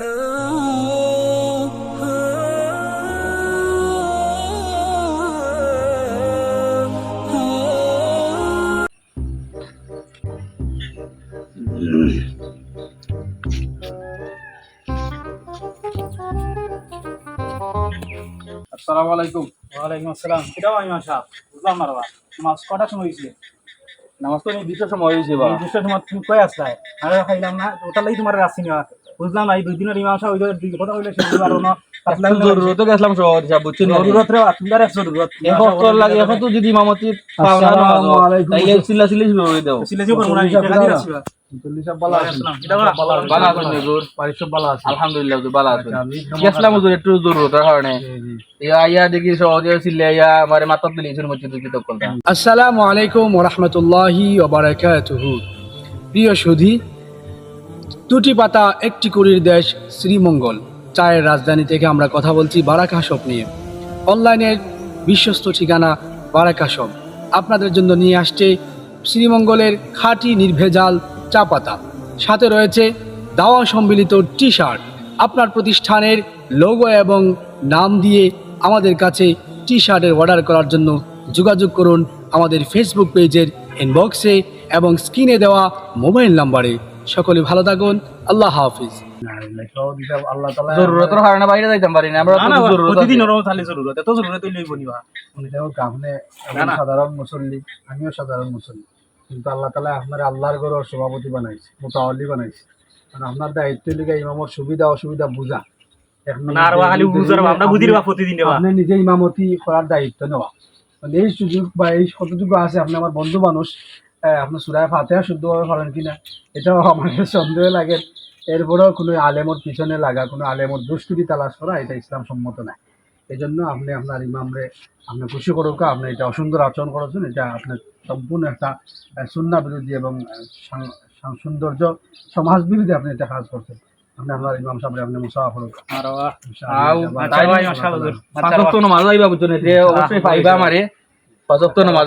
আসসালামু আলাইকুম। ওয়ালাইকুম আসসালাম। কিটাও আমি মাসা বুঝলাম না বাবা। মাছ কটার সময় হয়েছে? নামাজ তো নির্দিষ্ট সময় হয়েছে নির্দিষ্ট সময় তুমি কই আসলাই আরে খাইলাম না ওটার লাগি তোমার রাখছি না বুঝলাম না এই দুই দিনের ইমাম সাহেব ওই দুই কথা কইলে সেগুলো আর না। জরুরত গেছিলাম শহর হিসাব বুঝছেন জরুরত রে আপনার জরুরত এখন তোর লাগে এখন তো যদি মামতি পাও না আলাইকুম। তাইলে শুরু দাও। করব না আসসালামু। ওরহমতুল্লাহি প্রিয় সুধী দুটি পাতা, একটি কুড়ির দেশ, শ্রীমঙ্গল। চায়ের রাজধানী থেকে আমরা কথা বলছি বারাকা শপ নিয়ে। অনলাইনের বিশ্বস্ত ঠিকানা বারাকা শপ। আপনাদের জন্য নিয়ে আসছে শ্রীমঙ্গলের খাঁটি নির্ভেজাল চা পাতা। সাথে রয়েছে দাওয়া সম্মিলিত টি শার্ট আপনার প্রতিষ্ঠানের লোগো এবং নাম দিয়ে আমাদের কাছে টি শার্টের অর্ডার করার জন্য যোগাযোগ করুন আমাদের ফেসবুক পেজের ইনবক্সে এবং স্ক্রিনে দেওয়া মোবাইল নাম্বারে। সকলে ভালো থাকুন। আল্লাহ হাফিজ। না, না, সব হিসাব আল্লাহ তাআলা জরুরতের কারণে বাইরে যাইতাম পারি না আমরা না না তো জরুরত প্রতিদিন ওরকম থালি জরুরত এত জরুরত হইলেই বনিবা এটাও কামনে না, না। সাধারণ মুসল্লি আমিও সাধারণ মুসল্লি। কিন্তু আল্লাহ তালা আপনার আল্লাহর ঘরের সভাপতি বানাইছে মোতাওয়াল্লি বানাইছে। কারণ আপনার দায়িত্ব লিগে ইমামর সুবিধা অসুবিধা বুঝা। আপনি নিজে ইমামতি করার দায়িত্ব নেওয়া। মানে এই সুযোগ বা এই কতটুকু আছে আপনি আমার বন্ধু মানুষ আহ, আপনি সুরায় ফাতেহা শুদ্ধভাবে পারেন কিনা এটাও আমার সন্দেহ লাগে। এরপরেও কোনো আলেমর পিছনে লাগা কোনো আলেমর দুষ্টুরি তালাশ করা এটা ইসলাম সম্মত না এই জন্য আপনি আপনার ইমামরে আপনি খুশি করুক আপনি এটা অসুন্দর আচরণ করেছেন এটা আপনার সম্পূর্ণ একটা সুন্না বিরোধী এবং সৌন্দর্য সমাজ বিরোধী আপনি এটা কাজ করছেন। আপনি আপনার ইমাম সাহেব আপনি মুসাফা করুক। পাঁচ নামাজ আইবা বুঝছেন অবশ্যই পাইবা আমারে। পাঁচ ওয়াক্ত নামাজ